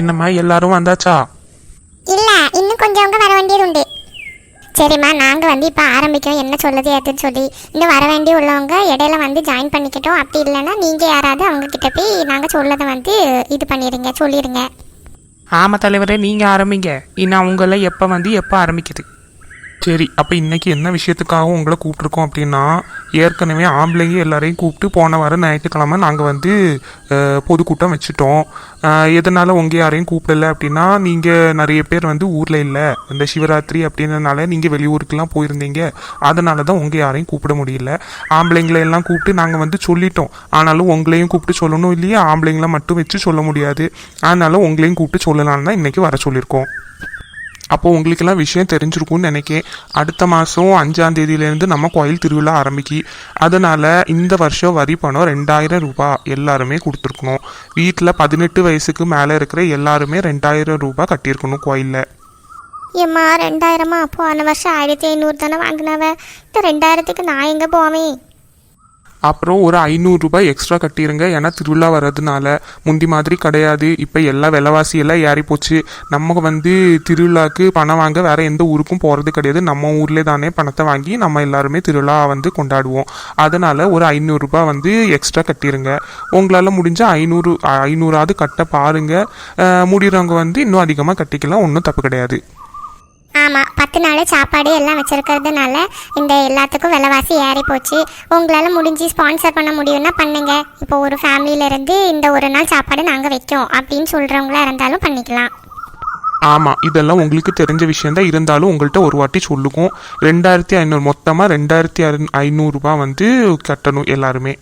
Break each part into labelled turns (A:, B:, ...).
A: என்னம்மா எல்லாரும் வந்தாச்சா?
B: இல்ல இன்னும் கொஞ்சவங்க வர வேண்டியது உண்டு சரிம்மா நாங்கள் வந்து இப்போ ஆரம்பிக்கிறோம். என்ன சொல்லுது ஏதுன்னு சொல்லி. இன்னும் வர வேண்டி உள்ளவங்க இடையில வந்து ஜாயின் பண்ணிக்கிட்டோம். அப்படி இல்லைன்னா நீங்கள் யாராவது அவங்க கிட்ட போய் நாங்கள் சொல்லதை வந்து இது பண்ணிடுங்க சொல்லிடுங்க.
A: ஆமாம் தலைவரே நீங்கள் ஆரம்பிங்க. இன்னும் அவங்கள எப்போ வந்து எப்போ ஆரம்பிக்குது? சரி அப்போ இன்னைக்கு என்ன விஷயத்துக்காக உங்களை கூப்பிட்ருக்கோம் அப்படின்னா ஏற்கனவே ஆம்பளைங்க எல்லாரையும் கூப்பிட்டு போன வாரம் ஞாயிற்றுக்கிழமை நாங்கள் வந்து பொதுக்கூட்டம் வச்சுட்டோம். எதனால் எதனால உங்கள் யாரையும் கூப்பிடல அப்படின்னா நீங்கள் நிறைய பேர் வந்து ஊரில் இல்லை. இந்த சிவராத்திரி அப்படின்றனால நீங்கள் வெளியூருக்கெல்லாம் போயிருந்தீங்க. அதனால தான் உங்கள் யாரையும் கூப்பிட முடியல. ஆம்பளைங்களை எல்லாம் கூப்பிட்டு நாங்கள் வந்து சொல்லிட்டோம். ஆனாலும் உங்களையும் கூப்பிட்டு சொல்லணும் இல்லையா? ஆம்பளைங்கள மட்டும் வச்சு சொல்ல முடியாது. அதனால உங்களையும் கூப்பிட்டு சொல்லலாம்னு தான் இன்றைக்கி வர சொல்லியிருக்கோம். அப்போ உங்களுக்கெல்லாம் விஷயம் தெரிஞ்சிருக்கும்னு நினைக்கேன். அடுத்த மாதம் அஞ்சாம் தேதியிலேருந்து நம்ம கோயில் திருவிழா ஆரம்பிக்கி அதனால் இந்த வருஷம் வரி பணம் ரெண்டாயிரம் ரூபாய் எல்லாருமே கொடுத்துருக்கணும். வீட்டில் பதினெட்டு வயசுக்கு மேலே இருக்கிற எல்லாருமே ரெண்டாயிரம் ரூபாய் கட்டியிருக்கணும் கோயிலில்.
B: ஏம்மா ரெண்டாயிரமா? போன வருஷம் ஆயிரத்தி ஐநூறு தானே வாங்கினவ? இந்த ரெண்டாயிரத்துக்கு நான் எங்கே போவேன்?
A: அப்புறம் ஒரு ஐநூறுரூபாய் எக்ஸ்ட்ரா கட்டிடுங்க ஏன்னா திருவிழா வர்றதுனால முந்தி மாதிரி கிடையாது. இப்போ எல்லா விலைவாசி எல்லாம் ஏறி போச்சு. நம்ம வந்து திருவிழாக்கு பணம் வாங்க வேற எந்த ஊருக்கும் போகிறது கிடையாது. நம்ம ஊர்லேயே தானே பணத்தை வாங்கி நம்ம எல்லாருமே திருவிழா வந்து கொண்டாடுவோம். அதனால ஒரு ஐநூறுரூபா வந்து எக்ஸ்ட்ரா கட்டிடுங்க உங்களால் முடிஞ்ச ஐநூறு ஐநூறாவது கட்ட பாருங்க. முடிகிறவங்க வந்து இன்னும் அதிகமாக கட்டிக்கலாம். ஒன்றும் தப்பு கிடையாது.
B: ஆமாம் பத்து நாள் சாப்பாடு எல்லாம் வச்சுருக்கிறதுனால இந்த எல்லாத்துக்கும் விலைவாசி ஏறி போச்சு உங்களால் முடிஞ்சு ஸ்பான்சர் பண்ண முடியும்னா பண்ணுங்க. இப்போ ஒரு ஃபேமிலியிலேருந்து இந்த ஒரு நாள் சாப்பாடு நாங்கள் வைக்கோம் அப்படின்னு சொல்கிறவங்களா இருந்தாலும் பண்ணிக்கலாம்.
A: ஆமாம் இதெல்லாம் உங்களுக்கு தெரிஞ்ச விஷயந்தான் இருந்தாலும் உங்கள்கிட்ட ஒரு வாட்டி சொல்லுவோம் ரெண்டாயிரத்தி ஐநூறு மொத்தமாக ரெண்டாயிரத்தி ஐநூறுரூபா வந்து கட்டணும் எல்லாருமே.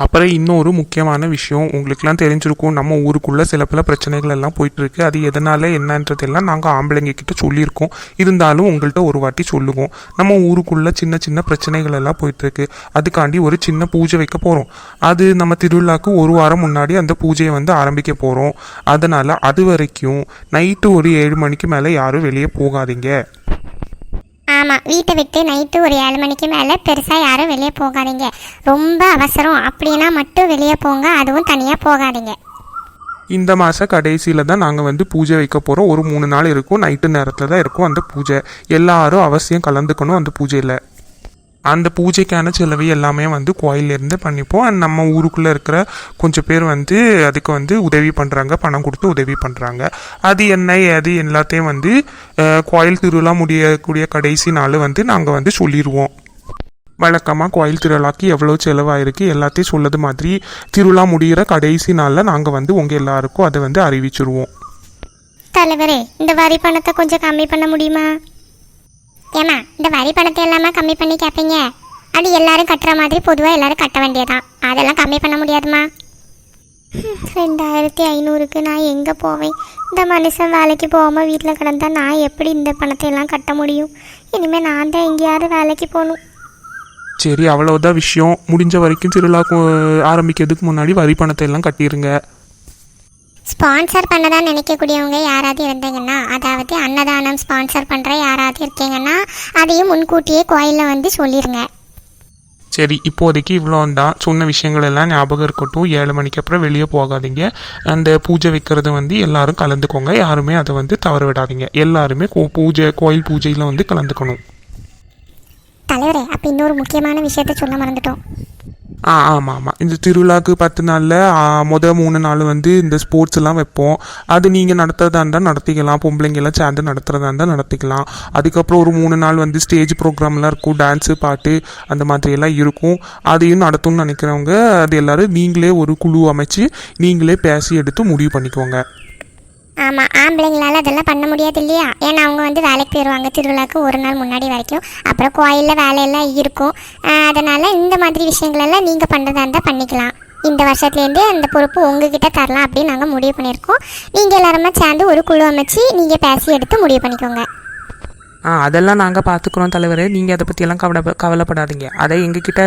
A: அப்புறம் இன்னொரு முக்கியமான விஷயம் உங்களுக்குலாம் தெரிஞ்சிருக்கும் நம்ம ஊருக்குள்ள சில பல பிரச்சனைகள் எல்லாம் போயிட்டு இருக்கு அது எதனால என்னன்றதெல்லாம் நாங்கள் ஆம்பளைங்க கிட்ட சொல்லியிருக்கோம். இருந்தாலும் உங்கள்கிட்ட ஒரு வாட்டி சொல்லுவோம். நம்ம ஊருக்குள்ள சின்ன சின்ன பிரச்சனைகள் எல்லாம் போயிட்டு இருக்கு அதுக்காண்டி ஒரு சின்ன பூஜை வைக்க போகிறோம் அது நம்ம திருவிழாக்கு ஒரு வாரம் முன்னாடி அந்த பூஜையை வந்து ஆரம்பிக்க போகிறோம் அதனால அது வரைக்கும் நைட்டு ஒரு ஏழு மணிக்கு மேலே யாரும் வெளியே போகாதீங்க.
B: ஆமாம் வீட்டை விட்டு நைட்டு ஒரு ஏழு மணிக்கு மேலே பெருசாக யாரும் வெளியே போகாதீங்க. ரொம்ப அவசரம். அப்படின்னா மட்டும் வெளியே போங்க அதுவும் தனியாக போகாதீங்க.
A: இந்த மாத கடைசியில் தான் நாங்கள் வந்து பூஜை வைக்க போகிறோம் ஒரு மூணு நாள் இருக்கும். நைட்டு நேரத்தில் தான் இருக்கும் அந்த பூஜை. எல்லாரும் அவசியம் கலந்துக்கணும் அந்த பூஜையில். அந்த பூஜைக்கான செலவு எல்லாமே வந்து கோயிலேருந்து பண்ணிப்போம். அண்ட் நம்ம ஊருக்குள்ளே இருக்கிற கொஞ்சம் பேர் வந்து அதுக்கு வந்து உதவி பண்ணுறாங்க பணம் கொடுத்து உதவி பண்ணுறாங்க அது என்ன அது எல்லாத்தையும் வந்து கோயில் திருவிழா முடியக்கூடிய கடைசி நாள் வந்து நாங்கள் வந்து சொல்லிடுவோம் வழக்கமாக கோயில் திருவிழாக்கு எவ்வளோ செலவாயிருக்கு எல்லாத்தையும் சொல்லது மாதிரி திருவிழா முடிகிற கடைசி நாளில் நாங்கள் வந்து உங்கள் எல்லாருக்கும் அதை வந்து அறிவிச்சிருவோம்.
B: தலைவரே இந்த வரி பணத்தை கொஞ்சம் கம்மி பண்ண முடியுமா? ஏமா இந்த வரி பணத்தை எல்லாமே கம்மி பண்ணி கேட்பீங்க அது எல்லாரும் கட்டுற மாதிரி பொதுவாக எல்லாரும் கட்ட வேண்டியதான் அதெல்லாம் கம்மி பண்ண முடியாதுமா ரெண்டாயிரத்தி ஐநூறுக்கு நான் எங்கே போவேன்? இந்த மனுஷன் வேலைக்கு போகாமல் வீட்டில் கிடந்தா நான் எப்படி இந்த பணத்தை எல்லாம் கட்ட முடியும்? இனிமேல் நான் தான் எங்கேயாவது வேலைக்கு போகணும்.
A: சரி அவ்வளவுதான் விஷயம். முடிஞ்ச வரைக்கும் திருவிழா ஆரம்பிக்கிறதுக்கு முன்னாடி வரி பணத்தை எல்லாம் கட்டிருங்க.
B: ஸ்பான்சர் பண்ணதா நினைக்கக்கூடியவங்க யாராவது இருந்தீங்கன்னா அதாவது அன்னதானம் ஸ்பான்சர் பண்ணுற யாராவது இருக்கீங்கன்னா அதையும் முன்கூட்டியே கோயிலில் வந்து சொல்லிடுங்க
A: சரி இப்போதைக்கு இவ்வளோ தான் சொன்ன விஷயங்கள் எல்லாம் ஞாபகம் இருக்கட்டும். ஏழு மணிக்கு அப்புறம் வெளியே போகாதீங்க. அந்த பூஜை வைக்கிறது வந்து எல்லாரும் கலந்துக்கோங்க. யாருமே அதை வந்து தவற விடாதீங்க. எல்லாருமே பூஜை கோயில் பூஜையில் வந்து கலந்துக்கணும்.
B: தலைவரே அப்போ இன்னொரு முக்கியமான விஷயத்த சொல்ல மறந்துட்டோம்.
A: ஆ ஆமாம் ஆமாம் இந்த திருவிழாக்கு பத்து நாளில் மொதல் மூணு நாள் வந்து இந்த ஸ்போர்ட்ஸ் எல்லாம் வைப்போம். அது நீங்கள் நடத்துறதா இருந்தால் நடத்திக்கலாம். பொம்பளைங்கெல்லாம் சேர்ந்து நடத்துறதா இருந்தால் நடத்திக்கலாம். அதுக்கப்புறம் ஒரு மூணு நாள் வந்து ஸ்டேஜ் ப்ரோக்ராம்லாம் இருக்கும். டான்ஸு பாட்டு அந்த மாதிரியெல்லாம் இருக்கும். அதையும் நடத்தும்னு நினைக்கிறவங்க அது எல்லாரும் நீங்களே ஒரு குழு அமைச்சு நீங்களே பேசி எடுத்து முடிவு பண்ணிக்கோங்க.
B: ஆமாம் ஆம்பளைங்களால அதெல்லாம் பண்ண முடியாது இல்லையா? ஏன்னா அவங்க வந்து வேலைக்கு போயிடுவாங்க திருவிழாக்கு ஒரு நாள் முன்னாடி வரைக்கும். அப்புறம் கோயிலில் வேலையெல்லாம் இருக்கும். அதனால் இந்த மாதிரி விஷயங்களெல்லாம் நீங்கள் பண்ணுறதா இருந்தால் பண்ணிக்கலாம். இந்த வருஷத்துலேருந்து அந்த பொறுப்பு உங்ககிட்ட தரலாம் அப்படின்னு நாங்கள் முடிவு பண்ணியிருக்கோம். நீங்கள் எல்லாருமே சேர்ந்து ஒரு குழு அமைச்சு நீங்கள் பேசி எடுத்து முடிவு பண்ணிக்கோங்க.
C: ஆ அதெல்லாம் நாங்கள் பார்த்துக்குறோம் தலைவரே. நீங்கள் அதை பற்றியெல்லாம் கவலை கவலைப்படாதீங்க. அதை எங்ககிட்ட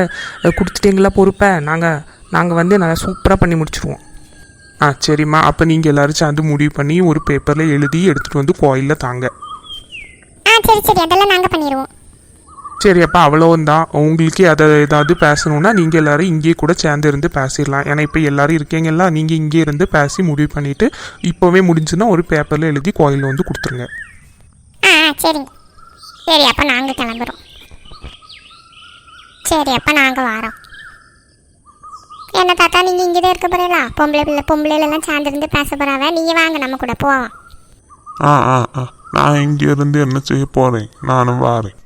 C: கொடுத்துட்டீங்களா பொறுப்பை? நாங்கள் நாங்கள் வந்து நல்லா சூப்பராக பண்ணி முடிச்சிருவோம்.
A: ஆ சரிம்மா. அப்போ நீங்கள் எல்லாரும் சேர்ந்து முடிவு பண்ணி ஒரு பேப்பரில் எழுதி எடுத்துகிட்டு வந்து கோயிலில் தாங்க.
B: ஆ சரி சரி. அதெல்லாம் நாங்கள் பண்ணிடுவோம்.
A: சரி அப்போ அவ்வளோந்தான் உங்களுக்கு அதை ஏதாவது பேசணும்னா நீங்கள் எல்லாரும் இங்கேயே கூட சேர்ந்து இருந்து பேசிடலாம். ஏன்னா இப்போ எல்லாரும் இருக்கீங்கல்ல நீங்கள் இங்கே இருந்து பேசி முடிவு பண்ணிவிட்டு இப்போவே முடிஞ்சுன்னா ஒரு பேப்பரில் எழுதி கோயிலில் வந்து கொடுத்துருங்க.
B: ஆ சரிங்க சரி. அப்போ நாங்கள் கிளம்புறோம். சரி அப்போ நாங்கள் வரோம். என்ன தாத்தா நீங்கள் இங்கே தான் இருக்க போறீங்களா? பொம்பளை பிள்ளை பொம்பளைலாம் சேர்ந்துருந்து பேச போறாவ? நீங்கள் வாங்க நம்ம கூட போவோம்
D: ஆ ஆ ஆ. நான் இங்க இருந்து என்ன செய்ய போறேன்? நானும் வாரேன்.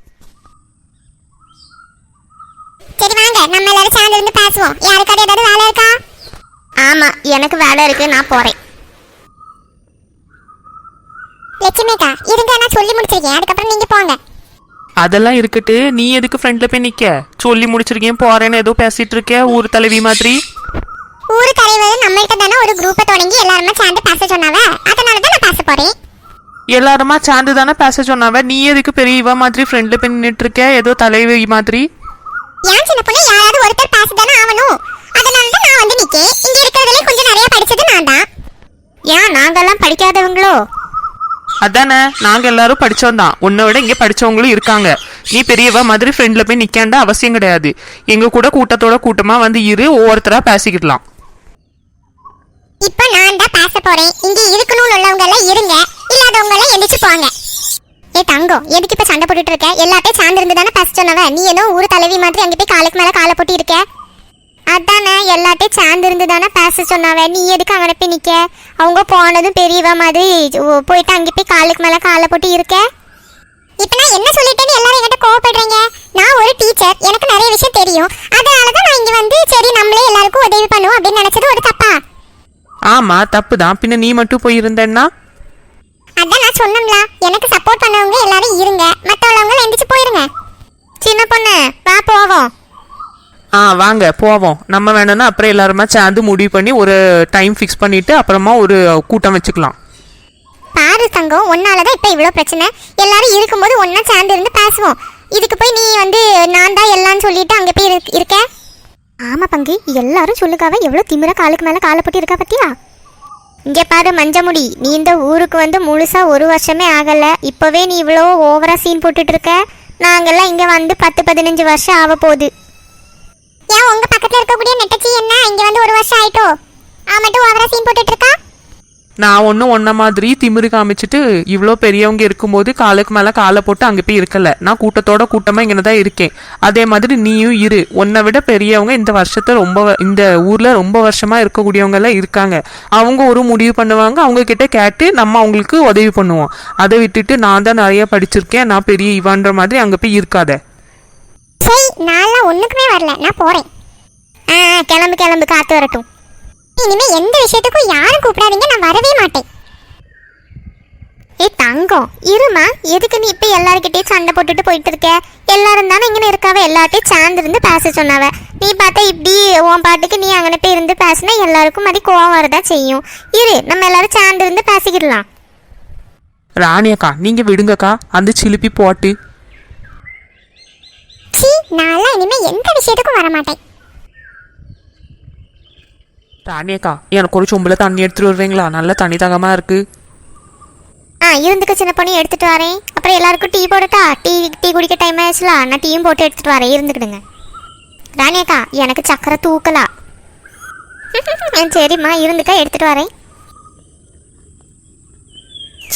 B: சரி வாங்க. நம்ம எல்லாரும் சேர்ந்துருந்து பேசுவோம். யாருக்காவது ஏதாவது வேலை இருக்கா? ஆமாம் எனக்கு வேலை இருக்கு. நான் போகிறேன் லட்சுமிக்கா இருங்க நான் சொல்லி முடிச்சிருக்கேன். அதுக்கப்புறம் நீங்கள் போங்க.
C: அதெல்லாம் இருக்கட்டு நீ எதுக்கு ஃப்ரெண்ட்ல போய் நிக்க? சொல்லி முடிச்சிருக்கேன் போறேன்னு ஏதோ பேசிட்டு இருக்க ஊர் தலைவி மாதிரி.
B: ஊரு தலைவர் நம்மள்கிட்ட தானே ஒரு குரூப்பை தொடங்கி எல்லாருமே சேர்ந்து பேச சொன்னாவ? அதனால தான் நான் பேச போறேன்.
C: எல்லாருமா சார்ந்து தானே பேச சொன்னாவ? நீ எதுக்கு பெரிய இவ மாதிரி ஃப்ரெண்ட்ல போய் நின்றுட்டு இருக்க ஏதோ தலைவி மாதிரி?
B: ஏன் சின்ன பொண்ணு யாராவது ஒருத்தர் பேச தானே ஆகணும் அதனால தான் நான் வந்து நிக்கேன். இங்க இருக்கிறதுல கொஞ்சம் நிறைய படிச்சது நான் தான். ஏன் நாங்கெல்லாம் படிக்காதவங்களோ?
C: அதானே? நாங்க எல்லாரும் படிச்சோம் தான். உன்னை விட இங்க படிச்சவங்களும் இருக்காங்க. நீ பெரியவ மாதிரி ஃப்ரெண்ட்ல போய் நிக்காண்ட அவசியம் கிடையாது. எங்க கூட கூட்டத்தோட கூட்டமா வந்து இரு ஒவ்வொருத்தரா பேசிக்கிடலாம்.
B: இப்போ நான் தான் பேச போறேன். இங்க இருக்கணும்னு உள்ளவங்க எல்லாம் இருங்க. இல்லாதவங்க எல்லாம் எந்திரிச்சு போங்க. ஏ தங்கம் எதுக்கு இப்ப சண்டை போட்டுட்டு இருக்க? எல்லாத்தையும் சார்ந்து இருந்து தானே பேச சொன்னவ? நீ ஏதோ ஊர் தலைவி மாதிரி அங்க போய் காலுக்கு மேல காலை போட்டு இருக்க? அதானே எல்லாத்தையும் சார்ந்து இருந்து தானே பேச சொன்னாவ? நீ எதுக்கு அங்கே போய் நிக்க? அவங்க போனதும் பெரியவ மாதிரி போயிட்டு அங்கே போய் காலுக்கு மேல காலை போட்டு இருக்க? இப்போ நான் என்ன சொல்லிட்டேன்னு எல்லாரும் என்கிட்ட கோவப்படுறீங்க? நான் ஒரு டீச்சர் எனக்கு நிறைய விஷயம் தெரியும். அதனால தான் நான் இங்க வந்து சரி நம்மளே எல்லாருக்கும் உதவி பண்ணுவோம் அப்படின்னு நினைச்சது ஒரு தப்பா?
C: ஆமா தப்பு தான் பின்ன நீ மட்டும் போய் இருந்தேன்னா?
B: அதான் நான் சொன்னோம்ல எனக்கு சப்போர்ட் பண்ணவங்க எல்லாரும் இருங்க. மற்றவங்க எந்திரிச்சு போயிருங்க. சின்ன பொண்ணு வா போவோம்.
C: ஆ வாங்க போவோம். நம்ம வேணும்னா அப்புறம் எல்லாருமா சேர்ந்து முடிவு பண்ணி ஒரு டைம் ஃபிக்ஸ் பண்ணிட்டு அப்புறமா ஒரு கூட்டம் வச்சுக்கலாம்.
B: பாரு தங்கம் ஒன்னாலதான் தான் இப்போ இவ்வளோ பிரச்சனை. எல்லாரும் இருக்கும்போது ஒன்றா சேர்ந்து இருந்து பேசுவோம். இதுக்கு போய் நீ வந்து நான் தான் எல்லாம்னு சொல்லிட்டு அங்கே போய் இருக்க- ஆமா பங்கு எல்லாரும் சொல்லுக்காவ எவ்வளோ திமிர காலுக்கு மேலே காலை போட்டு இருக்கா பத்தியா? இங்கே பாரு மஞ்சமுடி நீ இந்த ஊருக்கு வந்து முழுசா ஒரு வருஷமே ஆகல. இப்போவே நீ இவ்வளோ ஓவரா சீன் போட்டுட்டு இருக்க. நாங்கெல்லாம் இங்கே வந்து பத்து பதினஞ்சு வருஷம் ஆக போகுது ஏன் உங்க பக்கத்துல இருக்கக்கூடிய நெட்டச்சி என்ன? இங்க வந்து ஒரு வருஷம் ஆயிட்டோ? அவ மட்டும் ஓவரா சீன் போட்டுட்டு இருக்கா
C: நான் ஒன்றும் ஒன்ன மாதிரி திமிரு காமிச்சிட்டு இவ்வளோ பெரியவங்க இருக்கும்போது காலுக்கு மேலே காலை போட்டு அங்கே போய் இருக்கல. நான் கூட்டத்தோட கூட்டமாக இங்கே தான் இருக்கேன். அதே மாதிரி நீயும் இரு. உன்னை விட பெரியவங்க இந்த வருஷத்தை ரொம்ப இந்த ஊரில் ரொம்ப வருஷமாக இருக்கக்கூடியவங்கெல்லாம் இருக்காங்க. அவங்க ஒரு முடிவு பண்ணுவாங்க. அவங்கக்கிட்ட கேட்டு நம்ம அவங்களுக்கு உதவி பண்ணுவோம். அதை விட்டுட்டு நான் தான் நிறைய படிச்சிருக்கேன். நான் பெரிய இவான்ற மாதிரி அங்கே போய் இருக்காத.
B: சரி நான்லாம் ஒன்றுக்குமே வரல. நான் போகிறேன் ஆ கிளம்பு கிளம்பு காத்து வரட்டும். இனிமேல் எந்த விஷயத்துக்கும் யாரும் கூப்பிடாதீங்க நான் வரவே மாட்டேன். ஏய் தங்கம் இருமா? எதுக்கு நீ இப்போ எல்லாருக்கிட்டையும் சண்டை போட்டுட்டு போயிட்டு இருக்க? எல்லாரும் தானே இங்கே இருக்காவ? எல்லார்ட்டையும் சேர்ந்துருந்து பேச சொன்னாவ. நீ பார்த்தா இப்படி உன் பாட்டுக்கு நீ அங்கே போய் இருந்து பேசினா எல்லாருக்கும் மாதிரி கோவம் வரதா செய்யும். இரு நம்ம எல்லாரும் சேர்ந்துருந்து பேசிக்கிடலாம்.
C: ராணியக்கா நீங்கள் விடுங்கக்கா. அந்த சிலுப்பி போட்டு.
B: சி நான்லாம் இனிமே எந்த விஷயத்துக்கும் வர மாட்டேன்
C: ராணி அக்கா எனக்கு ஒரு சொம்பில் தண்ணி எடுத்துட்டு வருவீங்களா? நல்ல தண்ணி தகமாக இருக்குது
B: ஆ இருந்துக்க சின்ன பொண்ணு எடுத்துட்டு வரேன். அப்புறம் எல்லாருக்கும் டீ போடட்டா? டீ டீ குடிக்க டைம் ஆயிடுச்சுல நான் டீயும் போட்டு எடுத்துட்டு வரேன். இருந்துக்கிடுங்க. ராணியக்கா எனக்கு சக்கரை தூக்கலா. சரிம்மா இருந்துக்க எடுத்துட்டு வரேன்.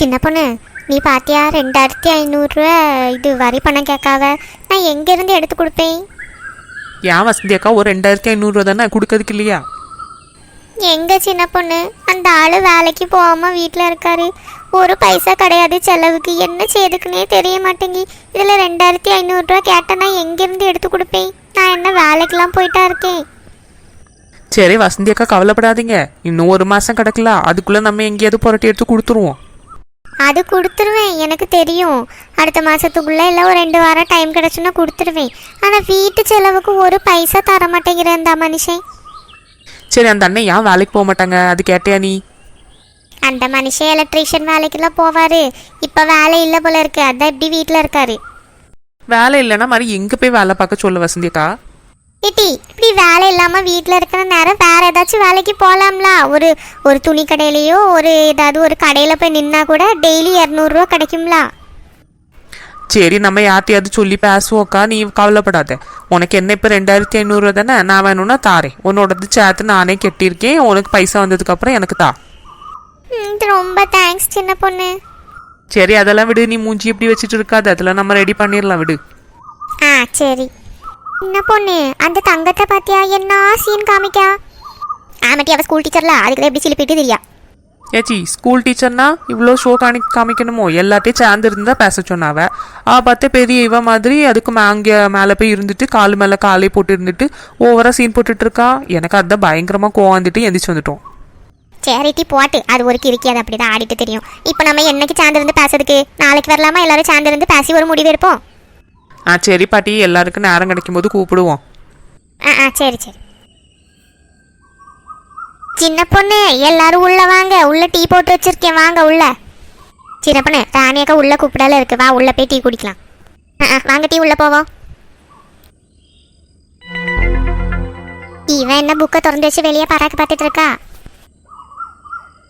B: சின்ன பொண்ணு நீ பாத்தியா? ரெண்டாயிரத்தி ஐநூறுரூவா இது வரி பணம் கேட்காவ நான் எங்கேருந்து எடுத்து கொடுப்பேன்?
C: ஏன் வசந்தி அக்கா ஒரு ரெண்டாயிரத்தி ஐநூறுரூவா தானே கொடுக்கறதுக்கு இல்லையா?
B: எங்க சின்ன பொண்ணு? அந்த ஆளு வேலைக்கு போகாம வீட்டில் இருக்காரு. ஒரு பைசா கிடையாது செலவுக்கு. என்ன செய்யுதுக்குன்னே தெரிய மாட்டேங்கி. இதில் ரெண்டாயிரத்தி ஐநூறுரூவா கேட்டேன்னா எங்கேருந்து எடுத்து கொடுப்பேன்? நான் என்ன வேலைக்கெல்லாம் போயிட்டா இருக்கேன்?
C: சரி வசந்தி அக்கா கவலைப்படாதீங்க. இன்னும் ஒரு மாதம் கிடக்கல. அதுக்குள்ளே நம்ம எங்கேயாவது புரட்டி எடுத்து கொடுத்துருவோம்.
B: அது கொடுத்துருவேன். எனக்கு தெரியும். அடுத்த மாதத்துக்குள்ளே இல்லை ஒரு ரெண்டு வாரம் டைம் கிடச்சுன்னா கொடுத்துருவேன். ஆனால் வீட்டு செலவுக்கு ஒரு பைசா தர மாட்டேங்கிறேன் இந்த மனுஷன்.
C: சரி அந்த அண்ணன் ஏன் வேலைக்கு போக மாட்டாங்க? அது கேட்டியா நீ?
B: அந்த மனுஷன் எலக்ட்ரீஷியன் வேலைக்கெல்லாம் போவார். இப்போ வேலை இல்லை போல இருக்கு. அதான் இப்படி வீட்டில் இருக்காரு.
C: வேலை இல்லைன்னா மாதிரி எங்கே போய் வேலை பார்க்க சொல்ல வசந்தி
B: இட்டி இப்படி வேலை இல்லாமல் வீட்டில் இருக்கிற நேரம் வேற ஏதாச்சும் வேலைக்கு போகலாம்ல ஒரு ஒரு துணி கடையிலையோ ஒரு ஏதாவது ஒரு கடையில் போய் நின்னா கூட டெய்லி இரநூறுவா கிடைக்கும்ல?
C: சரி நம்ம யார்ட்டையாவது சொல்லி பேசுவோக்கா நீ கவலைப்படாத. உனக்கு என்ன இப்போ ரெண்டாயிரத்தி ஐநூறுரூவா தானே? நான் வேணும்னா தாரேன். உன்னோடது சேர்த்து நானே கட்டியிருக்கேன். உனக்கு பைசா வந்ததுக்கப்புறம் எனக்கு தா.
B: ரொம்ப தேங்க்ஸ் சின்ன பொண்ணு.
C: சரி அதெல்லாம் விடு. நீ மூஞ்சி இப்படி வச்சுட்டு இருக்காது. அதெல்லாம் நம்ம ரெடி பண்ணிடலாம். விடு.
B: ஆ சரி. சின்ன பொண்ணு? அந்த தங்கத்தை பாத்தியா என்ன சீன் காமிக்கா? ஆமாட்டி அவ ஸ்கூல் டீச்சர்ல அதுக்கு எப்படி சிலிப்பிட்டு தெரியா?
C: ஏச்சி ஸ்கூல் டீச்சர்னா இவ்வளோ ஷோ காணி காமிக்கணுமோ? எல்லாத்தையும் சேர்ந்து இருந்தா பேச சொன்னாவ ஆ பார்த்தே பெரிய இவ மாதிரி அதுக்கு அங்கே மேலே போய் இருந்துட்டு கால் மேலே காலே போட்டு இருந்துட்டு ஓவரா சீன் போட்டுட்டு இருக்கா? எனக்கு அதான் பயங்கரமா கோவம் வந்துட்டு எந்திரிச்சு வந்துட்டோம்.
B: சேரிட்டி போட்டு. அது ஒரு கிறுக்கி அது அப்படிதான் ஆடிட்டு தெரியும். இப்போ நம்ம என்னைக்கு சேர்ந்திருந்து பேசுறதுக்கு? நாளைக்கு வரலாமா? எல்லாரும் சேர்ந்திருந்து பேசி ஒரு முடிவு எடுப்போம்.
C: ஆ சரி பாட்டி எல்லாருக்கும் நேரம் கிடைக்கும் போது கூப்பிடுவோம்.
B: ஆ ஆ சரி சரி. சின்ன பொண்ணு எல்லாரும் உள்ள வாங்க. உள்ள டீ போட்டு வச்சிருக்கேன். வாங்க உள்ள. சின்ன பொண்ணு ராணியக்கா உள்ள கூப்பிடால இருக்கு. வா உள்ள போய் டீ குடிக்கலாம். ஆ, ஆ, வாங்க டீ உள்ள போவோம். இவன் என்ன புக்கை திறந்து வச்சு வெளியே பராக்கு பார்த்துட்டு இருக்கா?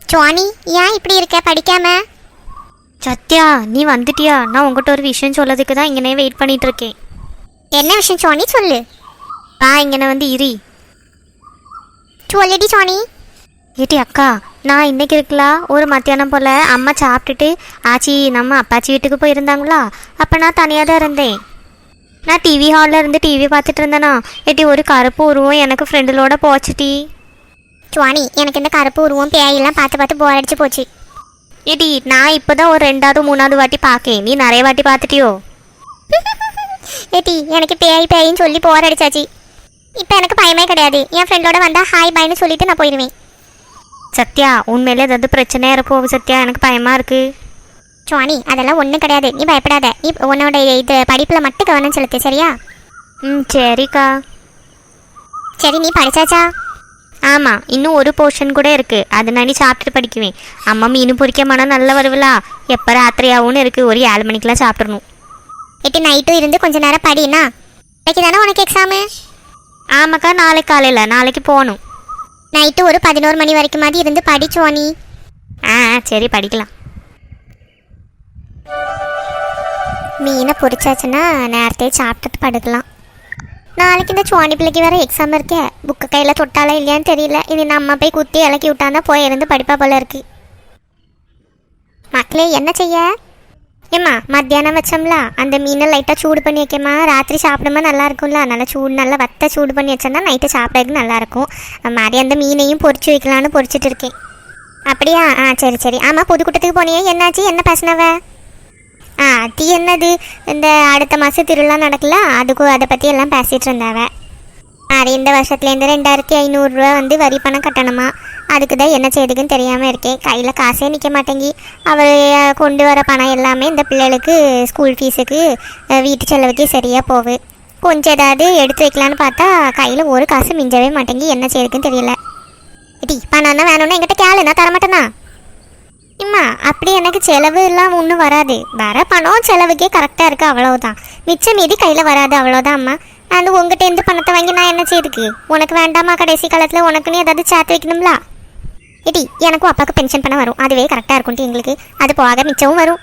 B: சோனி ஏன் இப்படி இருக்க? படிக்காம?
E: சத்யா நீ வந்துட்டியா? நான் உங்ககிட்ட ஒரு விஷயம் சொல்லதுக்கு தான் இங்கனே வெயிட் பண்ணிட்டு இருக்கேன்
B: என்ன விஷயம் சுவானி சொல்லு.
E: வா இங்கன வந்து இரி.
B: சொல்லுடி சுவானி
E: ஏட்டி அக்கா நான் இன்னைக்கு இருக்கலாம் ஒரு மத்தியானம் போல் அம்மா சாப்பிட்டுட்டு ஆச்சி நம்ம அப்பாச்சி வீட்டுக்கு போயிருந்தாங்களா? அப்போ நான் தனியாக தான் இருந்தேன். நான் டிவி ஹாலில் இருந்து டிவி பார்த்துட்டு இருந்தேனா? ஏட்டி ஒரு கருப்பு உருவம் எனக்கு ஃப்ரெண்டுகளோட போச்சுட்டி.
B: சுவானி எனக்கு இந்த கருப்பு உருவம் பேயெல்லாம் பார்த்து பார்த்து போர் அடிச்சு போச்சு.
E: ஏட்டி நான் இப்போ தான் ஒரு ரெண்டாவது மூணாவது வாட்டி பார்க்கேன். நீ நிறைய வாட்டி பார்த்துட்டியோ?
B: ஏட்டி எனக்கு பேய் பேயின்னு சொல்லி போர் அடிச்சாச்சு. இப்போ எனக்கு பயமே கிடையாது. என் ஃப்ரெண்டோட வந்தால் ஹாய் பாய்னு சொல்லிட்டு நான் போயிடுவேன்.
E: சத்யா உண்மையிலே ஏதாவது பிரச்சனையாக இருப்போம் சத்யா? எனக்கு பயமாக இருக்குது
B: சுவானி அதெல்லாம் ஒன்றும் கிடையாது. நீ பயப்படாத. நீ உன்னோட இது படிப்பில் மட்டும் கவனம் செலுத்து சரியா?
E: ம் சரிக்கா.
B: சரி நீ படிச்சாச்சா?
E: ஆமாம் இன்னும் ஒரு போர்ஷன் கூட இருக்குது அது நான் நீ சாப்பிட்டுட்டு படிக்குவேன். அம்மா மீன் பொரிக்க மனம் நல்லா வருவலா எப்போ ராத்திரி ஆகும்னு இருக்குது ஒரு ஏழு மணிக்கெலாம் சாப்பிட்றணும்
B: எட்டு நைட்டும் இருந்து கொஞ்ச நேரம் படினா? இன்னைக்கு தானே உனக்கு எக்ஸாமு
E: ஆமாக்கா நாளைக்கு காலையில். நாளைக்கு போகணும்.
B: நைட்டு ஒரு பதினோரு மணி வரைக்கும் மாதிரி இருந்து படி சுவானி
E: ஆ சரி படிக்கலாம்.
B: மீனை பொரிச்சாச்சுன்னா நேரத்தையே சாப்பிட்டுட்டு படுக்கலாம். நாளைக்கு இந்த சுவாணி பிள்ளைக்கு வேற எக்ஸாம் இருக்கே. புக்கு கையில் தொட்டாலா இல்லையான்னு தெரியல. இனி நம்ம போய் குத்தி இலக்கி விட்டாந்தா போய் இருந்து படிப்பா போல இருக்கு. மக்களே என்ன செய்ய? ஏம்மா மத்தியானம் வச்சோம்ல? அந்த மீனை லைட்டாக சூடு பண்ணி வைக்கமா ராத்திரி சாப்பிடுமா? நல்லா இருக்கும்ல. நல்லா சூடு நல்லா வத்த சூடு பண்ணி வச்சோம்னா நைட்டு சாப்பிட்றதுக்கு நல்லா இருக்கும். அது மாதிரி அந்த மீனையும் பொரிச்சு வைக்கலான்னு பொறிச்சிட்டு இருக்கேன். அப்படியா? ஆ சரி சரி. ஆமாம் புதுக்கூட்டத்துக்கு போனியே. என்னாச்சு? என்ன பேசினவ? ஆ அது என்னது? இந்த அடுத்த மாதம் திருவிழா நடக்கல அதுக்கு அதை பற்றி எல்லாம் பேசிகிட்டு இருந்தாவ. அது இந்த வருஷத்துலேருந்து ரெண்டாயிரத்தி ஐநூறுரூவா வந்து வரி பணம் கட்டணுமா? அதுக்கு தான் என்ன செய்யுதுக்குன்னு தெரியாமல் இருக்கேன். கையில் காசே நிற்க மாட்டேங்கி. அவர் கொண்டு வர பணம் எல்லாமே இந்த பிள்ளைகளுக்கு ஸ்கூல் ஃபீஸுக்கு வீட்டு செலவுக்கு சரியாக போகுது. கொஞ்சம் ஏதாவது எடுத்து வைக்கலான்னு பார்த்தா கையில் ஒரு காசு மிஞ்சவே மாட்டேங்கி. என்ன செய்யுதுக்குன்னு தெரியல. டி பணம் தான் வேணும்னா என்கிட்ட கேளு நான் தரமாட்டேனா? இம்மா அப்படி எனக்கு செலவு எல்லாம் ஒன்றும் வராது. வர பணம் செலவுக்கே கரெக்டாக இருக்குது அவ்வளோதான் மிச்சம் மீதி கையில் வராது அவ்வளோதான் அம்மா. நான் உங்ககிட்ட இருந்து பணத்தை வாங்கி நான் என்ன செய்யுதுக்கு உனக்கு வேண்டாமா கடைசி காலத்தில்? உனக்குன்னு ஏதாவது சேர்த்து வைக்கணும்ல? இடி எனக்கும் அப்பாவுக்கு பென்ஷன் பணம் வரும். அதுவே கரெக்டாக இருக்கும்ட்டு எங்களுக்கு. அது போக மிச்சமும் வரும்.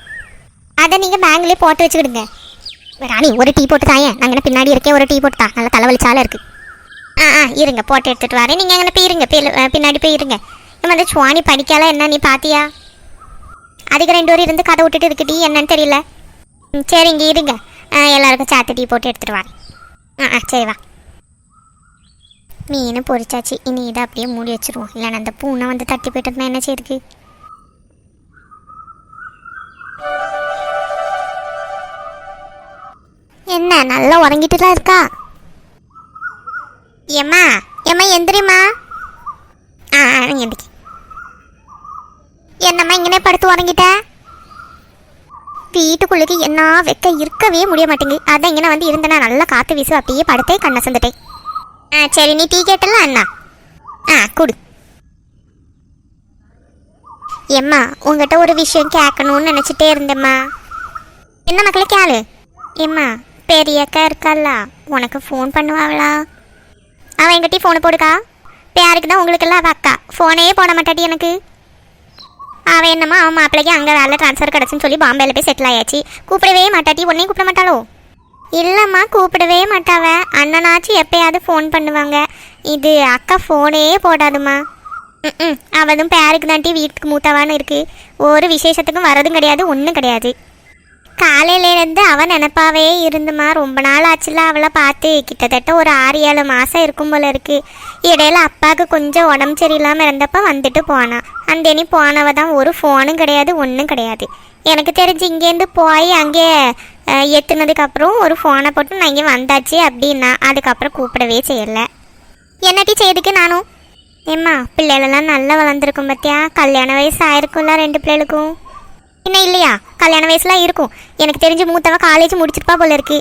B: அதை நீங்கள் பேங்க்லேயே போட்டு வச்சுக்கிடுங்க. ராணி ஒரு டீ போட்டு தாயேன். நாங்கள் பின்னாடி இருக்கேன் ஒரு டீ போட்டு தான். நல்லா தலைவலிச்சாலும் இருக்குது ஆ ஆ இருங்க போட்டு எடுத்துகிட்டு வரேன். நீங்கள் அங்கே போயிருங்க பின்னாடி போய் இருங்க. நம்ம அந்த சுவாணி படிக்கலாம் என்ன நீ பாத்தியா? அதுக்கு ரெண்டு பேரும் இருந்து கதை விட்டுட்டு இருக்குடி என்னன்னு தெரியல. ம், சரி இங்கே இருங்க எல்லாருக்கும் சாத்து டீ போட்டு எடுத்துட்டு வரேன் ஆ ஆ சரி வா. மீன் பொரிச்சாச்சு. இனி இதை அப்படியே மூடி வச்சிருவோம். இல்லைன்னா அந்த பூனை வந்து தட்டி போயிட்டு என்ன செய்யுது என்ன நல்லா உறங்கிட்டுலாம் இருக்கா? ஏம்மா ஏம்மா எந்திரிம்மா. ஆ ஆ எந்திரிக்க. என்னம்மா இங்கனே படுத்து உறங்கிட்ட? வீட்டுக்குள்ளுக்கு என்ன வெக்க இருக்கவே முடிய மாட்டேங்குது. அதான் இங்கே வந்து இருந்தேனா நல்லா காற்று வீசு அப்படியே படுத்தே கண்ணை சந்துட்டேன் ஆ சரி நீ டீ கேட்டல அண்ணா? ஆ குடு. எம்மா உங்ககிட்ட ஒரு விஷயம் கேட்கணும்னு நினச்சிட்டே இருந்தேம்மா. என்ன மக்களே கேளு? எம்மா பெரிய அக்கா இருக்காளா உனக்கு ஃபோன் பண்ணுவாங்களா? அவன் எங்கிட்டயும் ஃபோனை போடுக்கா? பேருக்கு தான் உங்களுக்கெல்லாம் அவள் அக்கா. ஃபோனே போட மாட்டாடி எனக்கு. அவன் என்னம்மா அவன் மாப்பிள்ளைக்கு அங்கே வேலை ட்ரான்ஸ்ஃபர் கிடச்சுன்னு சொல்லி பாம்பேல போய் செட்டில் ஆயாச்சு. கூப்பிடவே மாட்டாட்டி உன்னையும் கூப்பிட மாட்டாளோ? இல்லைம்மா கூப்பிடவே மாட்டாவ. அண்ணனாச்சும் எப்பயாவது ஃபோன் பண்ணுவாங்க. இது அக்கா ஃபோனே போடாதும்மா. ம் அவதும் பேருக்கு தாண்டி வீட்டுக்கு மூத்தவான்னு இருக்குது ஒரு விசேஷத்துக்கும் வரதும் கிடையாது ஒன்றும் கிடையாது. காலையிலேருந்து அவன் நினப்பாவே இருந்துமா ரொம்ப நாள் ஆச்சுல அவளை பார்த்து. கிட்டத்தட்ட ஒரு ஆறு ஏழு மாதம் இருக்கும் போல இருக்கு. இடையில அப்பாவுக்கு கொஞ்சம் உடம்பு சரியில்லாமல் இருந்தப்ப வந்துட்டு போனான் அந்த இனி போனவ தான் ஒரு ஃபோனும் கிடையாது ஒன்றும் கிடையாது. எனக்கு தெரிஞ்சு இங்கேருந்து போய் அங்கே அஹ், எத்துனதுக்கப்புறம் ஒரு ஃபோனை போட்டு நான் இங்கே வந்தாச்சு அப்படின்னா அதுக்கப்புறம் கூப்பிடவே செய்யலை. என்னட்டி செய்துக்கு நானும்? ஏம்மா பிள்ளைகளெல்லாம் நல்லா வளர்ந்துருக்கும் பார்த்தியா கல்யாண வயசு ஆயிருக்கும்ல ரெண்டு பிள்ளைகளுக்கும். என்ன இல்லையா? கல்யாண வயசுலாம் இருக்கும். எனக்கு தெரிஞ்சு மூத்தவ காலேஜ் முடிச்சிருப்பா போல இருக்கு.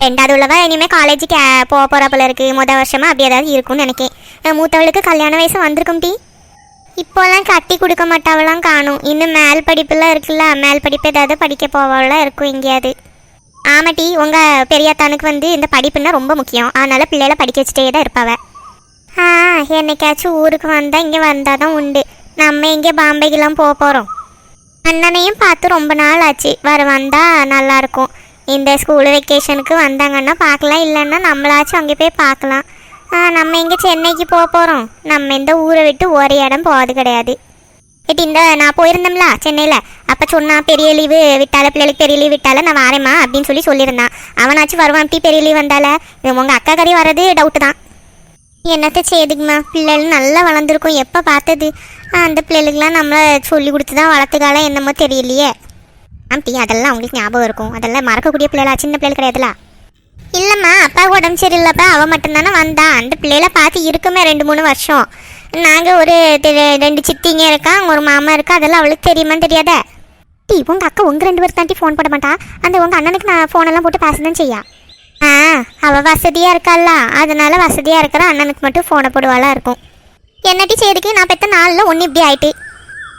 B: ரெண்டாவது உள்ளவ இனிமேல் காலேஜுக்கு போக போகிறா போல இருக்கு. முத வருஷமா அப்படி ஏதாவது இருக்கும்னு நினைக்கேன். மூத்தவளுக்கு கல்யாண வயசு வந்திருக்கும் டி. இப்போலாம் கட்டி கொடுக்க மாட்டாவெல்லாம் காணும். இன்னும் மேல் படிப்புலாம் இருக்குல்ல மேல் படிப்பு ஏதாவது படிக்க போவாலாம் இருக்கும் எங்கேயாவது. ஆமாட்டி உங்கள் பெரியாத்தானுக்கு வந்து இந்த படிப்புன்னா ரொம்ப முக்கியம். அதனால் பிள்ளைகளை படிக்க வச்சுட்டே தான் இருப்பாவ. ஆ என்னைக்காச்சும் ஊருக்கு வந்தால் இங்கே வந்தால் தான் உண்டு. நம்ம எங்கே பாம்பேக்கெல்லாம் போக போகிறோம் அண்ணனையும் பார்த்து ரொம்ப நாள் ஆச்சு. வர வந்தால் நல்லாயிருக்கும் இந்த ஸ்கூல் வெக்கேஷனுக்கு வந்தாங்கன்னா பார்க்கலாம். இல்லைன்னா நம்மளாச்சும் அங்கே போய் பார்க்கலாம். நம்ம எங்கே சென்னைக்கு போக போகிறோம் நம்ம இந்த ஊரை விட்டு ஒரே இடம் போகிறது கிடையாது. ஏட்டி இந்த நான் போயிருந்தோம்ல சென்னையில். அப்போ சொன்னான் பெரிய லீவு விட்டால பிள்ளைகளுக்கு பெரிய லீவு விட்டால நான் வரேம்மா அப்படின்னு சொல்லி சொல்லியிருந்தான். அவனாச்சும் வருவான். அப்படி பெரிய லீவ் வந்தால உங்கள் அக்கா கறி வர்றது டவுட்டு தான். என்னத்த செய்யுதுங்கம்மா? பிள்ளைகள் நல்லா வளர்ந்துருக்கும். எப்போ பார்த்தது? அந்த பிள்ளைகளுக்கெல்லாம் நம்மளை சொல்லி கொடுத்து தான் வளர்த்துக்கால என்னமோ தெரியலையே. ஆம்பி அதெல்லாம் அவங்களுக்கு ஞாபகம் இருக்கும். அதெல்லாம் மறக்கக்கூடிய பிள்ளைகளா? சின்ன பிள்ளைகள் கிடையாதுல? இல்லைம்மா அப்பா உடம்பு சரியில்லைப்பா அவள் மட்டும்தானே வந்தா. அந்த பிள்ளைகளை பார்த்து இருக்குமே ரெண்டு மூணு வருஷம். நாங்கள் ஒரு ரெண்டு சித்திங்க இருக்கான் ஒரு மாமா இருக்கா அதெல்லாம் அவளுக்கு தெரியுமான்னு தெரியாதே? டீ உங்கள் அக்கா உங்கள் ரெண்டு பேர் தாண்டி ஃபோன் போட மாட்டா. அந்த உங்கள் அண்ணனுக்கு நான் ஃபோனெல்லாம் போட்டு பேச தான் செய்யா? ஆ அவள் வசதியாக இருக்காள்ல அதனால வசதியாக இருக்கிற அண்ணனுக்கு மட்டும் ஃபோனை போடுவாளா இருக்கும். என்னட்டி செய்திக்கு? நான் பெற்ற நாளில் ஒன்று இப்படி ஆயிட்டு.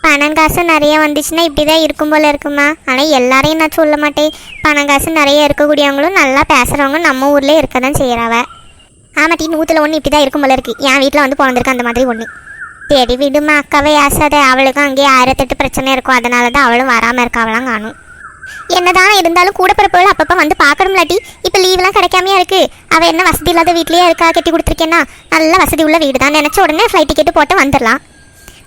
B: பணம் காசு நிறைய வந்துச்சுன்னா இப்படி தான் இருக்கும் போல் இருக்குமா? ஆனால் எல்லாரையும் நான் சொல்ல மாட்டேன். பணம் காசு நிறைய இருக்கக்கூடியவங்களும் நல்லா பேசுகிறவங்க நம்ம ஊர்லேயே இருக்க தான் செய்கிறாவ ஆமாட்டி நூற்றில் ஒன்று இப்படி தான் இருக்கும் போல இருக்கு. என் வீட்டில் வந்து பிறந்திருக்கு அந்த மாதிரி ஒன்று சரி விடுமா அக்காவே ஆசாத அவளுக்கும் அங்கேயே ஆயிரத்தெட்டு பிரச்சனை இருக்கும். அதனால தான் அவளும் வராமல் இருக்காவலாம் காணும். என்னதான் இருந்தாலும் கூட பிறப்புகள் அப்பப்போ வந்து பார்க்கணும்லாட்டி. இப்போ லீவ்லாம் கிடைக்காமையா இருக்கு. அவள் என்ன வசதி இல்லாத வீட்லயே இருக்கா? கட்டி கொடுத்துருக்கேன்னா நல்ல வசதி உள்ள வீடு தான். நினச்ச உடனே ஃப்ளைட் டிக்கெட்டு போட்டு வந்துடலாம்.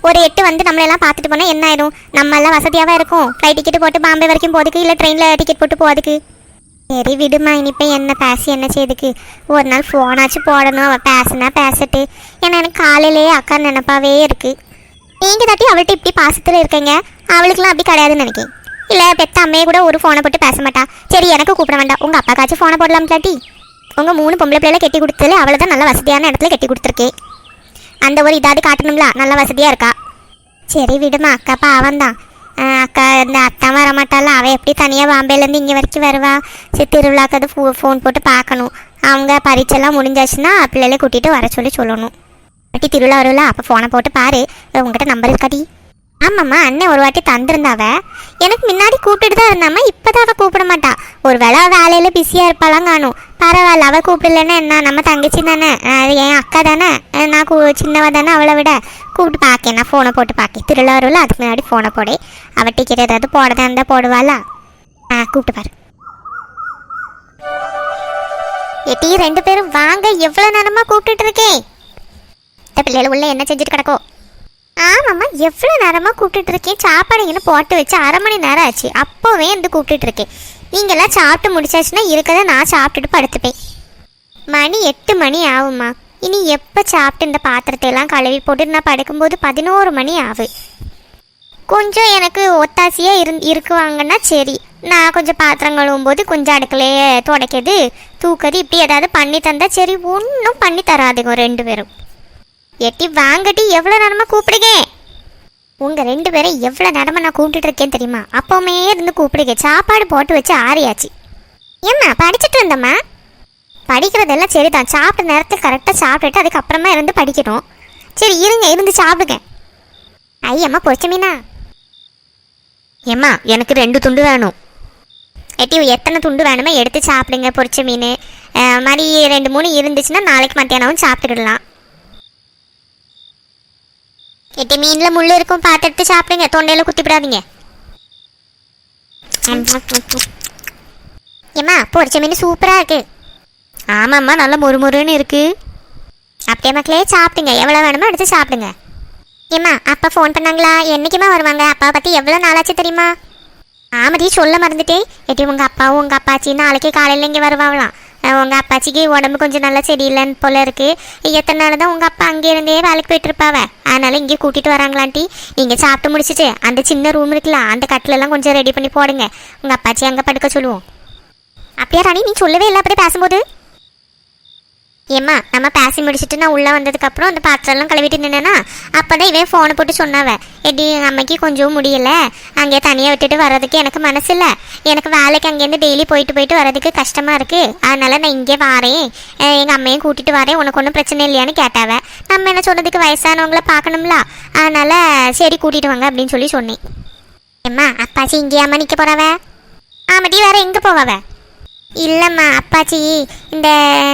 B: ஒரு எட்டு வந்து நம்மளெல்லாம் பார்த்துட்டு போனால் என்ன ஆயிடும் நம்ம எல்லாம் வசதியாகவே இருக்கும். ஃப்ளைட் டிக்கெட் போட்டு பாம்பே வரைக்கும் போதுக்கு இல்லை ட்ரெயினில் டிக்கெட் போட்டு போதுக்கு சரி விடுமா. இனிப்போ என்ன பேசி என்ன செய்துக்கு? ஒரு நாள் ஃபோனாச்சும் போடணும். அவள் பேசுனா பேசட்டு. ஏன்னா எனக்கு காலையிலேயே அக்கா நினப்பாவே இருக்கு. நீங்கள் தாட்டி அவள்கிட்ட இப்படி பாசத்தில் இருக்கீங்க. அவளுக்குலாம் அப்படி கிடையாதுன்னு நினைக்கிறேன். இல்லை பெத்த அம்மையை கூட ஒரு ஃபோனை போட்டு பேச மாட்டா. சரி எனக்கு கூப்பிட வேண்டாம். உங்கள் அப்பாக்காச்சும் ஃபோனை போடலாம் இல்லாட்டி. உங்கள் மூணு பொம்பளை பிள்ளைல கட்டி கொடுத்ததுல அவளை தான் நல்ல வசதியான இடத்துல கட்டி கொடுத்துருக்கேன். அந்த ஒரு இதாவது காட்டணும்ல நல்ல வசதியாக இருக்கா? சரி விடுமா அக்கா பாவம் தான். அக்கா இந்த அத்தா வர மாட்டாள் அவள் எப்படி தனியாக பாம்பேலேருந்து இங்கே வரைக்கும் வருவா? சரி திருவிழாக்கு அது ஃபோ ஃபோன் போட்டு பார்க்கணும். அவங்க பரீட்சைலாம் முடிஞ்சாச்சுன்னா பிள்ளைகளை கூட்டிகிட்டு வர சொல்லி சொல்லணும். அப்படி திருவிழா வரும்ல அப்போ ஃபோனை போட்டு பாரு. உங்ககிட்ட நம்பர் இருக்காட்டி ஆமாம்மா அண்ணன் ஒரு வாட்டி தந்திருந்தாவ. எனக்கு முன்னாடி கூப்பிட்டுட்டு தான் இருந்தாம இப்போதான் அவள் கூப்பிட மாட்டா. ஒரு வேளை அவள் வேலையில் பிஸியாக இருப்பாளாம் காணும். பரவாயில்ல அவள் கூப்பிடலன்னா என்ன? நம்ம தங்கச்சி தானே? அது என் அக்கா தானே? நான் கூ சின்னவ தானே அவளை விட? கூப்பிட்டு பார்க்கேன் நான் ஃபோனை போட்டு பார்க்கேன் திருவிழா வரும்ல அதுக்கு முன்னாடி ஃபோனை போடு. அவள் டிக்கெட் ஏதாவது போடதா இருந்தால் போடுவாளா? ஆ கூப்பிட்டு பாரு. எட்டி ரெண்டு பேரும் வாங்க எவ்வளோ நேரமா கூப்பிட்டுட்டு இருக்கேன் இந்த பிள்ளைகள் உள்ள என்ன செஞ்சுட்டு கிடக்கோ? ஆமாம்மா எவ்வளோ நேரமாக கூப்பிட்டுட்டு இருக்கேன். சாப்பாடு இங்கே போட்டு வச்சு அரை மணி நேரம் ஆச்சு. அப்போவே வந்து கூப்பிட்டுட்டு இருக்கேன். நீங்களாம் சாப்பிட்டு முடிச்சாச்சுன்னா இருக்கதை நான் சாப்பிட்டுட்டு படுத்துப்பேன். மணி எட்டு மணி ஆகும்மா. இனி எப்போ சாப்பிட்டு இந்த பாத்திரத்தை எல்லாம் கழுவி போட்டு நான் படுக்கும்போது பதினோரு மணி ஆகு கொஞ்சம் எனக்கு ஒத்தாசையாக இருந் இருக்குவாங்கன்னா சரி. நான் கொஞ்சம் பாத்திரம் கழுவும் போது கொஞ்சம் அடுக்கலையே துடைக்கிது தூக்குது இப்படி ஏதாவது பண்ணி தந்தால் சரி. ஒன்றும் பண்ணி தராதுங்க ரெண்டு பேரும். எட்டி வாங்கட்டி எவ்வளோ நேரமாக கூப்பிடுங்க? உங்கள் ரெண்டு பேரும் எவ்வளோ நேரமாக நான் கூப்பிட்டுட்டு இருக்கேன் தெரியுமா? அப்போவுமே இருந்து கூப்பிடுங்க. சாப்பாடு போட்டு வச்சு ஆறியாச்சு. ஏம்மா படிச்சுட்டு இருந்தம்மா படிக்கிறதெல்லாம் சரி தான் சாப்பிட்ட நேரத்தில் கரெக்டாக சாப்பிட்டுட்டு அதுக்கப்புறமா இருந்து படிக்கணும் சரி இருங்க இருந்து சாப்பிடுங்க. ஐயம்மா பொரிச்ச மீனா? ஏம்மா எனக்கு ரெண்டு துண்டு வேணும். எட்டி எத்தனை துண்டு வேணுமோ எடுத்து சாப்பிடுங்க பொரிச்ச மீன். மாதிரி ரெண்டு மூணு இருந்துச்சுன்னா நாளைக்கு மத்தியானமும் சாப்பிட்டுக்கிடலாம். எட்டு மீன்ல முள்ளு இருக்கும் பார்த்து எடுத்து சாப்பிடுங்க. தொண்டையில குத்திவிடாதீங்க ஏம்மா பொரிச்ச மீன் சூப்பரா இருக்கு.
E: ஆமாம்மா நல்லா மொறுமொறுன்னு இருக்கு.
B: அப்படியே மக்களே சாப்பிடுங்க. எவ்வளோ வேணுமோ எடுத்து சாப்பிடுங்க. ஏம்மா அப்பா ஃபோன் பண்ணாங்களா? என்றைக்குமா வருவாங்க? அப்பாவை பற்றி எவ்வளோ நாளாச்சு தெரியுமா? ஆமதி சொல்ல மறந்துட்டே எட்டி உங்கள் அப்பாவும் உங்கள் அப்பாச்சி நாளைக்கு காலையில் இங்கே வருவாங்களாம். உங்கள் அப்பாச்சிக்கு உடம்பு கொஞ்சம் நல்லா சரியில்லைன்னு போல இருக்குது எத்தனை நாள் தான் உங்கள் அப்பா அங்கே இருந்தே வேலைக்கு போயிட்டு இருப்பாவ அதனால் இங்கே கூட்டிகிட்டு வராங்களான்ட்டி நீங்கள் சாப்பிட்டு முடிச்சிட்டு அந்த சின்ன ரூம் இருக்குல்ல அந்த கட்டிலெல்லாம் கொஞ்சம் ரெடி பண்ணி போடுங்க. உங்கள் அப்பாச்சி அங்கே படுக்க சொல்லுவோம். அப்படியா ராணி நீ சொல்லவே இல்லை அப்படி பேசும்போது? ஏம்மா நம்ம பேசி முடிச்சுட்டு நான் உள்ளே வந்ததுக்கப்புறம் அந்த பாத்திரம்லாம் கழுவிட்டு நின்னேன்னா அப்போ தான் இவன் ஃபோனை போட்டு சொன்னாவ எடி எங்கள் அம்மைக்கு கொஞ்சம் முடியல. அங்கே தனியாக விட்டுட்டு வர்றதுக்கு எனக்கு மனசு இல்லை. எனக்கு வேலைக்கு அங்கேருந்து டெய்லி போயிட்டு போயிட்டு வர்றதுக்கு கஷ்டமாக இருக்குது அதனால் நான் இங்கே வாரேன். எங்கள் அம்மையும் கூட்டிகிட்டு வரேன். உனக்கு ஒன்றும் பிரச்சனை இல்லையான்னு கேட்டாவ. நம்ம என்ன சொன்னதுக்கு வயசானவங்கள பார்க்கணும்ல. அதனால் சரி கூட்டிகிட்டு வாங்க அப்படின்னு சொல்லி சொன்னேன். ஏம்மா அப்பாச்சி இங்கேயாம்மா நிற்க போகிறவ ஆமாடி வேற எங்கே போவாவ? இல்லைம்மா அப்பாச்சி இந்த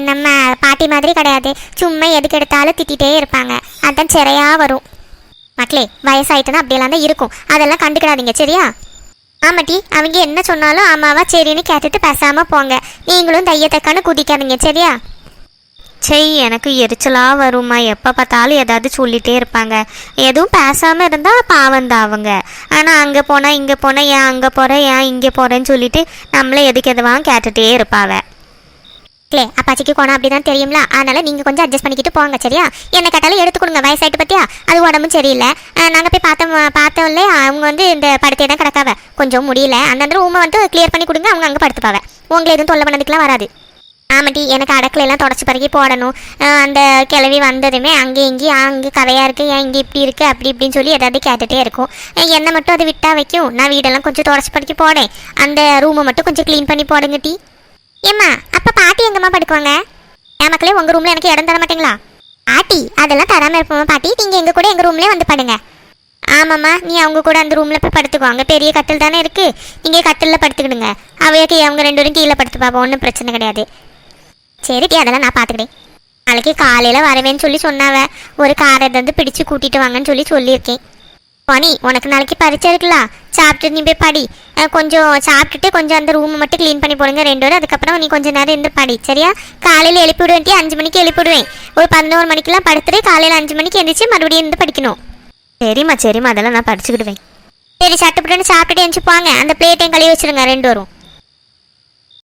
B: நம்ம பாட்டி மாதிரி கிடையாது. சும்மா எதுக்கு எடுத்தாலும் திட்டிகிட்டே இருப்பாங்க. அதான் சிறையாக வரும். மக்களே வயசாயிட்டுனா அப்படியெல்லாம் தான் இருக்கும். அதெல்லாம் கண்டுக்கிடாதீங்க சரியா? ஆமாட்டி அவங்க என்ன சொன்னாலும் ஆமாவா சரின்னு கேட்டுட்டு பேசாமல் போங்க. நீங்களும் தையத்தக்கான குதிக்காதீங்க சரியா?
E: சரி எனக்கு எரிச்சலாக வருமா எப்போ பார்த்தாலும் ஏதாவது சொல்லிகிட்டே இருப்பாங்க. எதுவும் பேசாமல் இருந்தால் பாவம் தான் அவங்க. ஆனால் அங்கே போனால் இங்கே போனால் ஏன் அங்கே போகிறேன் ஏன் இங்கே போகிறேன்னு சொல்லிட்டு நம்மளை எதுக்கு எதுவாக கேட்டுகிட்டே இருப்பாவ.
B: க்ளே அப்பாச்சிக்கு கோணம் அப்படி தான் தெரியும்ல. அதனால் நீங்கள் கொஞ்சம் அட்ஜஸ்ட் பண்ணிக்கிட்டு போங்க சரியா? என்ன கேட்டாலும் எடுத்து கொடுங்க வயசாயிட்டு பற்றியா அது உடம்பும் சரியில்லை. நாங்கள் போய் பார்த்தோம் பார்த்தோம்ல அவங்க வந்து இந்த படுத்தே தான் கிடக்காவ. கொஞ்சம் முடியல. அந்தந்த ரூமை வந்து கிளியர் பண்ணி கொடுங்க. அவங்க அங்கே படுத்துப்பாவ. உங்களை எதுவும் தொல்லை பண்ணதுக்கெலாம் வராது. ஆமாட்டி எனக்கு அடக்கலையெல்லாம் தொடச்சி பறக்கி போடணும். அந்த கிளவி வந்ததுமே அங்கே இங்கேயும் அங்கே கதையாக இருக்குது ஏன் இங்கே இப்படி இருக்குது அப்படி இப்படின்னு சொல்லி ஏதாவது கேட்டுகிட்டே இருக்கும். என்னை மட்டும் அது விட்டா வைக்கும். நான் வீடெல்லாம் கொஞ்சம் தொடச்சி பறக்கி போடேன். அந்த ரூமை மட்டும் கொஞ்சம் க்ளீன் பண்ணி போடுங்க டீ. ஏம்மா அப்போ பாட்டி எங்கம்மா படுக்குவாங்க? என் மக்களே உங்கள் ரூமில் எனக்கு இடம் தர மாட்டீங்களா? பாட்டி அதெல்லாம் தராமல் இருப்போமா பாட்டி? நீங்கள் எங்கள் கூட எங்கள் ரூம்லேயே வந்து படுங்க. ஆமாம்மா நீ அவங்க கூட அந்த ரூமில் போய் படுத்துக்கோ. அங்கே பெரிய கட்டில் தானே இருக்குது நீங்கள் கட்டிலில் படுத்துக்கிடுங்க. அவையோக்கு அவங்க ரெண்டு பேரும் கீழே படுத்து பார்ப்போம் ஒன்றும் பிரச்சனை கிடையாது. சரி டி, அதெல்லாம் நான் பார்த்துக்கிட்டேன் நாளைக்கு காலையில் வரவேன்னு சொல்லி சொன்னாவ. ஒரு காரை வந்து பிடிச்சு கூட்டிட்டு வாங்கன்னு சொல்லி சொல்லியிருக்கேன். பனி உனக்கு நாளைக்கு பரிச்சை இருக்குல்ல? சாப்பிட்டு நீ போய் படி. கொஞ்சம் சாப்பிட்டுட்டு கொஞ்சம் அந்த ரூமை மட்டும் க்ளீன் பண்ணி போடுங்க ரெண்டு பேரும். அதுக்கப்புறம் நீ கொஞ்ச நேரம் இருந்து படி சரியா? காலையில் எழுப்பி விடுவேன் அஞ்சு மணிக்கு எழுப்பி விடுவேன். ஒரு பதினோரு மணிக்கெல்லாம் படுத்துட்டு காலையில் அஞ்சு மணிக்கு எந்திரிச்சு மறுபடியும் இருந்து படிக்கணும்.
E: சரிம்மா சரிம்மா. அதெல்லாம் நான் படிச்சுக்கிடுவேன்.
B: சரி சட்டுப்பட்டுன்னு சாப்பிட்டுட்டு எழுந்துச்சு போங்க. அந்த பிளேட்டையும் கழுவி வச்சிருங்க ரெண்டு வரும்